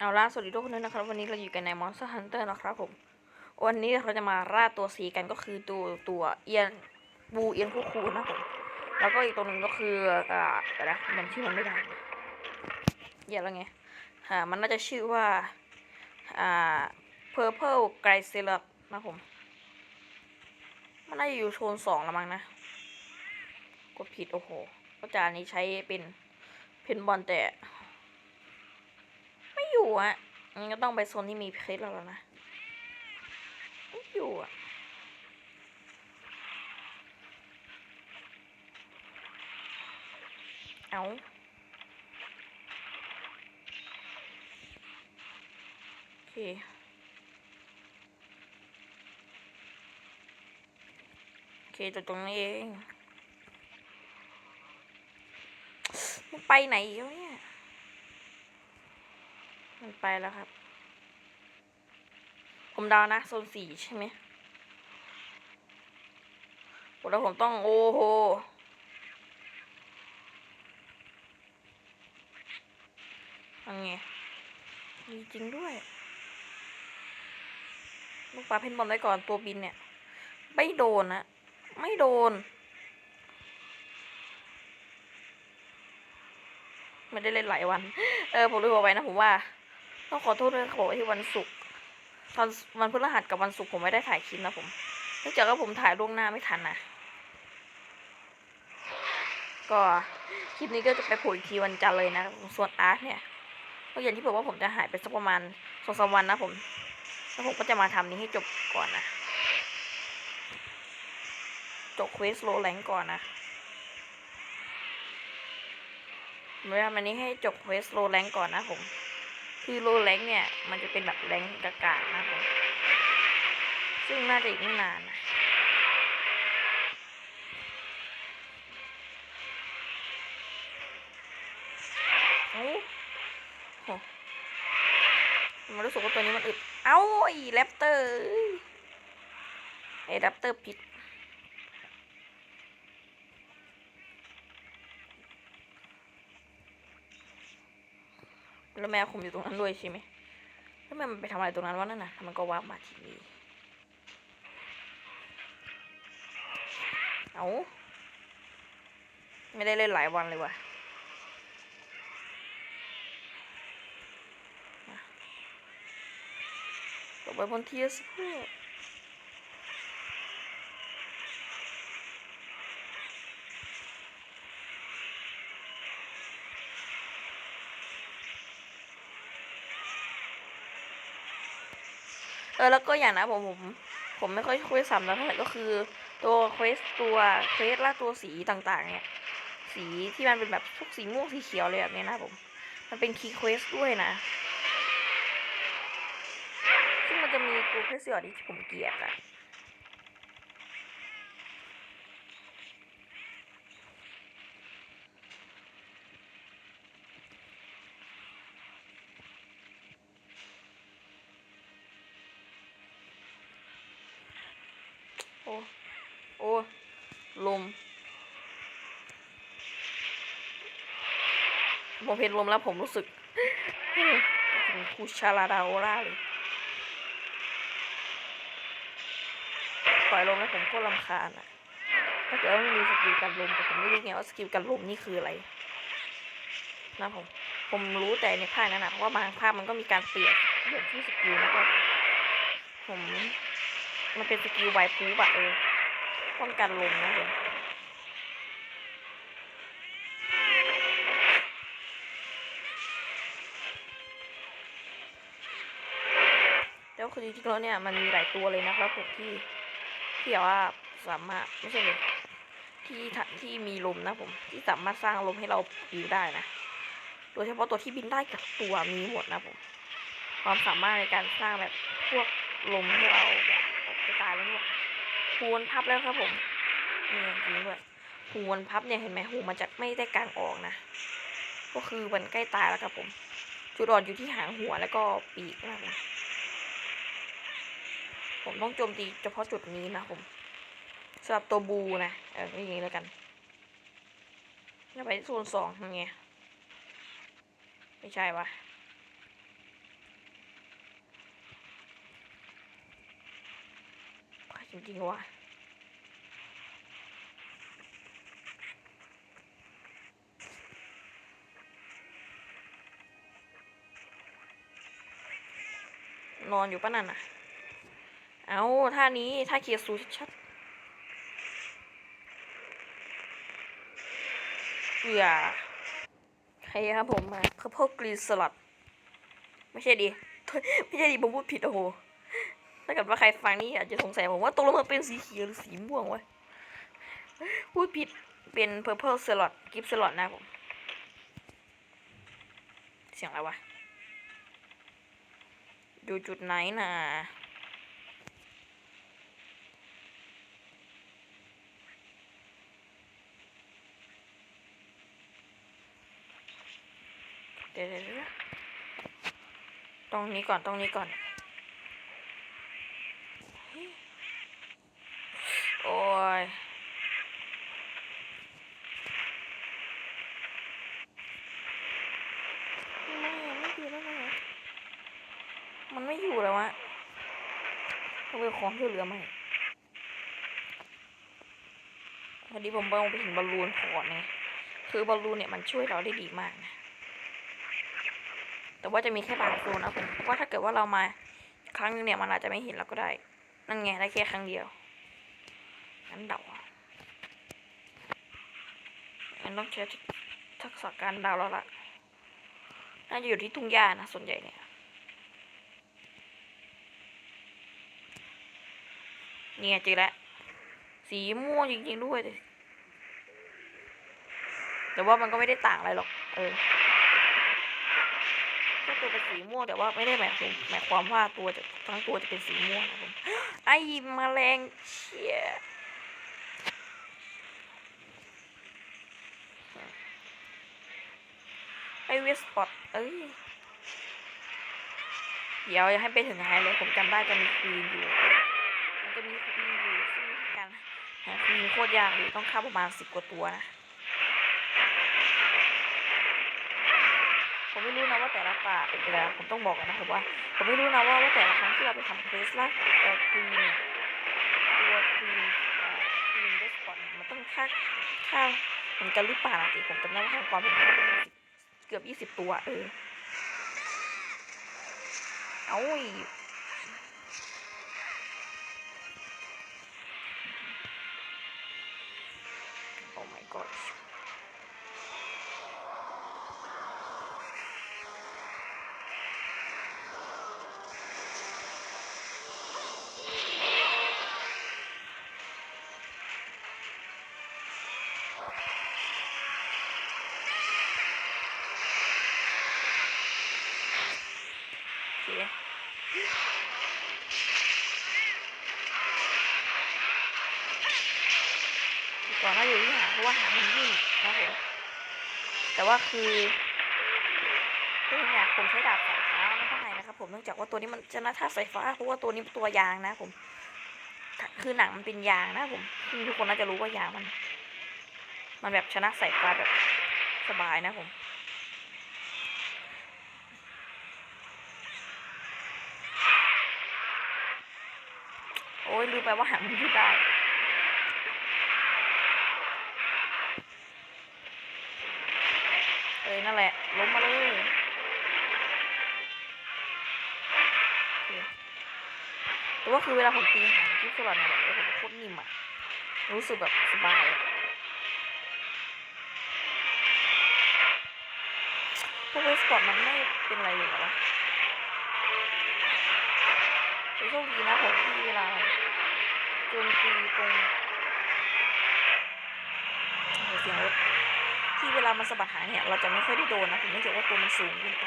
เอาล่าสวัสดีทุกคนด้วยนะครับ วันนี้เราอยู่กันใน Monster Hunter นะครับผม วันนี้เราจะมาล่าตัวสีกันก็คือตัวตัวเอียนบูเอียนคู่คูนะผม แล้วก็อีกตัวหนึ่งก็คืออ่าเดี๋ยวนะมันชื่อมันไม่ได้เอียนแล้วไงอ่ามันน่าจะชื่อว่าอ่า Purple g r y c e l o p นะผม มันน่าจะอยู่โซนสองละมั้งนะ กดผิดโอ้โหก็จานนี้ใช้เป็นเพนบอลแต่ อยู่อะงั้นก็ต้องไปโซนที่มีเพชรแล้วนะไม่อยู่อะเอาโอเคโอเคจุดตรงนี้เองมันไปไหนอีกแล้วเนี่ย มันไปแล้วครับ ผมดาวนะโซนสี่ใช่ไหมแล้วผมต้อง โอ้โหยังไงมีจริงด้วย ลูกปลาเพนบอลไว้ก่อนตัวบินเนี่ย ไม่โดนนะ ไม่โดน ไม่ได้เล่นหลายวัน เออ ผมลืมบอกไปนะผมว่า ต้องขอโทษด้วยขอที่วันศุกร์ตอนวันพฤหัสกับวันศุกร์ผมไม่ได้ถ่ายคลิปนะผมเนื่องจากว่าผมถ่ายล่วงหน้าไม่ทันนะก็คลิปนี้ก็จะไปผล่อีกทีวันจันทร์เลยนะส่วนอาร์ตเนี่ยก็อย่างที่บอกว่าผมจะหายไปสักประมาณสองสามวันนะผมแล้วผมก็จะมาทำนี้ให้จบก่อนนะจบเควสโลแรงก่อนนะผมจะทำอันนี้ให้จบเควสโลแรงก่อนนะผม คือโลแรงเนี่ย มันจะเป็นแบบแรงกากานะผมซึ่งน่าจะอีกไม่นานนะเอ้โหมันรู้สึกว่าตัวนี้มันอึด เอ้าอ้แรปเตอร์ไอ้แรปเตอร์พิษ แล้วแมวคุมอยู่ตรงนั้นด้วยใช่ไหมแล้วแมวมันไปทำอะไรตรงนั้นวะนั่นน่ะมันก็วาร์ปมาทีนี้เอาไม่ได้เล่นหลายวันเลยว่ะต่อไปบนเทียสเพื่อ เออแล้วก็อย่างนะผมผมผมไม่ค่อยเควสซ้ำแล้วเท่าไหร่ก็คือ ตัวเควสตัวเควสละตัวสีต่างๆ เนี่ย สีที่มันเป็นแบบพวกสีม่วงสีเขียวเลยแบบนี้นะผม มันเป็นคีย์เควสด้วยนะ ซึ่งมันจะมีตัวเควสสีที่ผมเกลียดอะ อ้โอ้ลม ผมเห็นลมแล้วผมรู้สึกถึงคูชาลาดาโอราเลยปล่อยลมแล้วผมก็รำคาญอะถ้าเกิดว่าไม่มีสกิลกันลมแต่ผมไม่รู้ไงว่าสกิลกันลมนี่คืออะไรนะผมผมรู้แต่ในภาคนั้นนะเพราะว่าบางภาคมันก็มีการเปลี่ยนเปลี่ยนที่สกิลนะครับผม มันเป็นสกิลไวพูบอะเออป้องกันลมนะผมแล้วคือจริงๆแล้วเนี่ยมันมีหลายตัวเลยนะครับผมที่ที่ว่าสามารถไม่ใช่เลยที่ที่มีลมนะผม ที่สามารถสร้างลมให้เราบิวได้นะ โดยเฉพาะตัวที่บินได้กับตัวมีหมดนะผม ความสามารถในการสร้างแบบพวกลมให้เราแบบายแล้วเนี่ยหูมันพับแล้วครับผมนี่จริงด้วยหูมันพับเนี่ยเห็นไหมหูมันจะไม่ได้กลางออกนะ ก็คือมันใกล้ตายแล้วครับผม จุดอ่อนอยู่ที่หางหัวแล้วก็ปีกนะครับผมต้องโจมตีเฉพาะจุดนี้นะผมสำหรับตัวบูนะเอออย่างนี้แล้วกันจะไปโซนสองทำไงไม่ใช่วะ จริงๆว่ะนอนอยู่ปะนั่นน่ะ เอาท่านี้ท่าเคียร์ซูชัดๆเอือใครครับผมมาข้าวโพดกรีนสลัด ไม่ใช่ดิ ไม่ใช่ดิผมพูดผิดโอ้โห ถ้าเกิดว่าใครฟังนี่อาจจะสงสัยผมว่าตกลงมันเป็นสีเขียวหรือสีม่วงวะพูดผิดเป็น purple salad กิฟต์สลัดนะผม เสียงอะไรวะ อยู่จุดไหนน่ะเดี๋ยวตรงนี้ก่อนตรงนี้ก่อน โอ้ยไม่ไม่อยู่แล้วนะมันไม่อยู่แล้วอะเขาไปของช่วยเหลือไหมพอดีผมมองไปเห็นบอลลูนพอร์ตไงคือบอลลูนเนี่ยมันช่วยเราได้ดีมากนะแต่ว่าจะมีแค่บางโซนนะผมเพราะว่าถ้าเกิดว่าเรามาครั้งนึงเนี่ยมันอาจจะไม่เห็นเราก็ได้ นั่นไงได้แค่ครั้งเดียว งั้นเดาอันต้องใช้ทักษะการเดาแล้วล่ะ น่าจะอยู่ที่ทุ่งหญ้านะ ส่วนใหญ่เนี่ยเนี่ยเจอแล้ว สีม่วงจริงๆด้วย แต่ว่ามันก็ไม่ได้ต่างอะไรหรอก เออแค่ตัวเป็นสีม่วงแต่ว่าไม่ได้หมายความหมายความว่าตัวจะทั้งตัวจะเป็นสีม่วงนะผมไอ้แมลงเชี่ยไอ เวสปอตเอ้ย เดี๋ยวอย่าให้ไปถึงไฮเลยผมจำได้จะมีควีนอยู่ มันจะมีควีนอยู่ซึ่งการหาควีนโคตรยากเลยต้องเข้าประมาณสิบกว่าตัวนะ ผมไม่รู้นะว่าแต่ละป่าเป็นอะไรผมต้องบอกก่อนนะครับว่า ผมไม่รู้นะว่าว่าแต่ละครั้งที่เราไปทำเควสล่าเอ่อควีนเนี่ยตัวควีนเอ่อควีนเดสปอตมันต้องค่าค่าเหมือนกันหรือเปล่าสิผมจำได้ว่าครั้งก่อนผมเข้าไปสิบ เกือบยี่สิบตัว เออ เอาอีกโอ้ my god ราะว่าหางมันวิ่งนะผมแต่ว่าคือคือเนี่ยผมใช้ดาบสายฟ้าไม่ได้นะครับผมเนื่องจากว่าตัวนี้มันชนะท่าสายฟ้าเพราะว่าตัวนี้ตัวยางนะผม คือหนังมันเป็นยางนะผมทุกคนน่าจะรู้ว่ายางมัน มันแบบชนะสายฟ้าแบบสบายนะผมโอ้ยลืมไปว่าหางมันยืดได้ เอ้ย นั่นแหละ ล้มมาเลยแต่ว่าคือเวลาผมตีหางที่สลัดเนี่ยแบบผมโคตรนิ่มอะ รู้สึกแบบสบายพวกเวสปอร์ตมันไม่เป็นไรเลยหรอวะโชคดีนะผมที่เวลาโจมตีตรงโอ้โหเสียงรถ ที่เวลามันสะบัดหางเนี่ย เราจะไม่ค่อยได้โดนนะผมเนื่องจากว่าตัวมันสูงขึ้นไป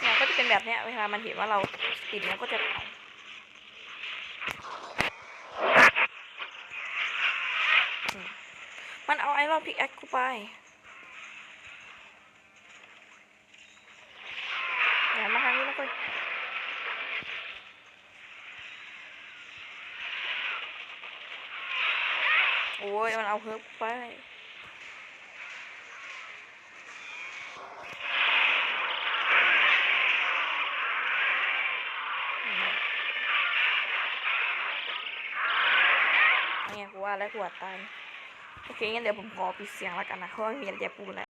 เนี่ยก็จะเป็นแบบเนี้ยเวลามันเห็นว่าเราติดเนี่ยก็จะเอาอืมมันเอาไอรอนพิกแอคกูไป้ยมันเอาเฮิร์บไปไงกูว่าแล้วกูว่ตาย โอเคงั้นเดี๋ยวผมขอปิดเสียงแล้วกันนะเพราะมีอะไรจะปูดแห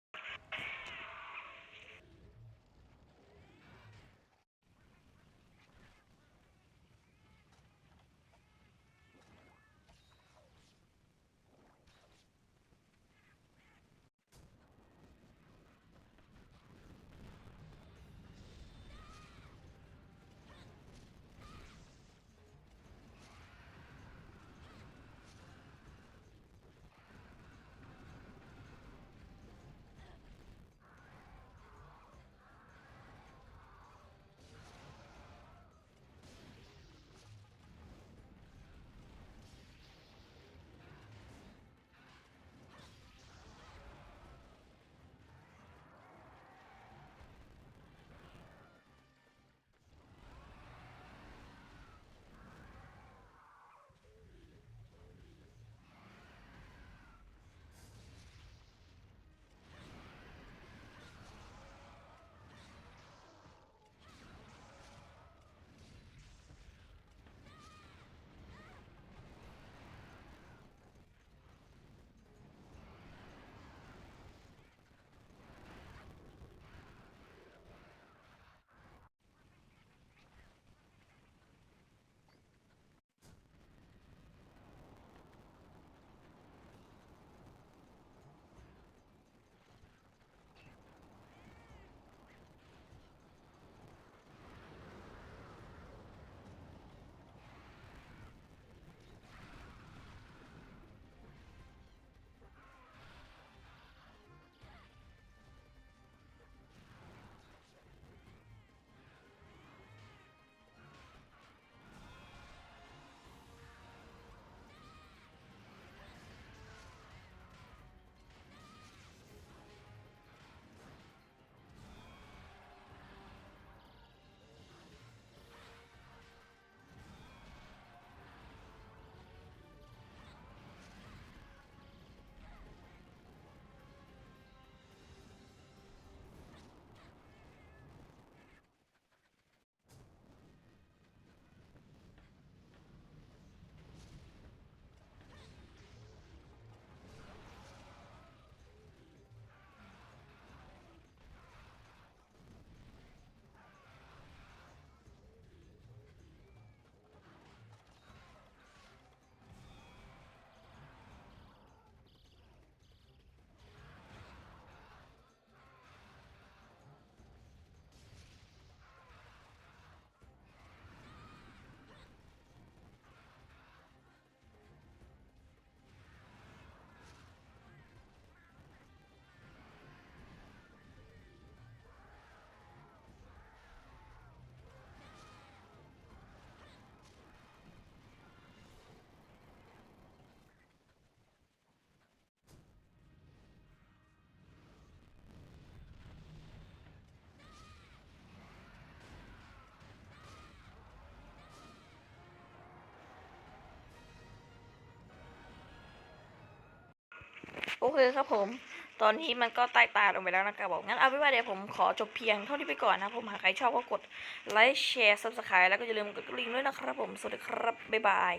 วโอเคครับผม ตอนนี้มันก็ใต้ตาลงไปแล้วนะครับบอกงั้นเอาเป็นว่าเดี๋ยวผมขอจบเพียงเท่านี้ไปก่อนนะผมหากใครชอบก็กดไลค์แชร์ซับสไครต์แล้วก็อย่าลืมกดกระดิ่งด้วยนะครับผมสวัสดีครับบ๊ายบาย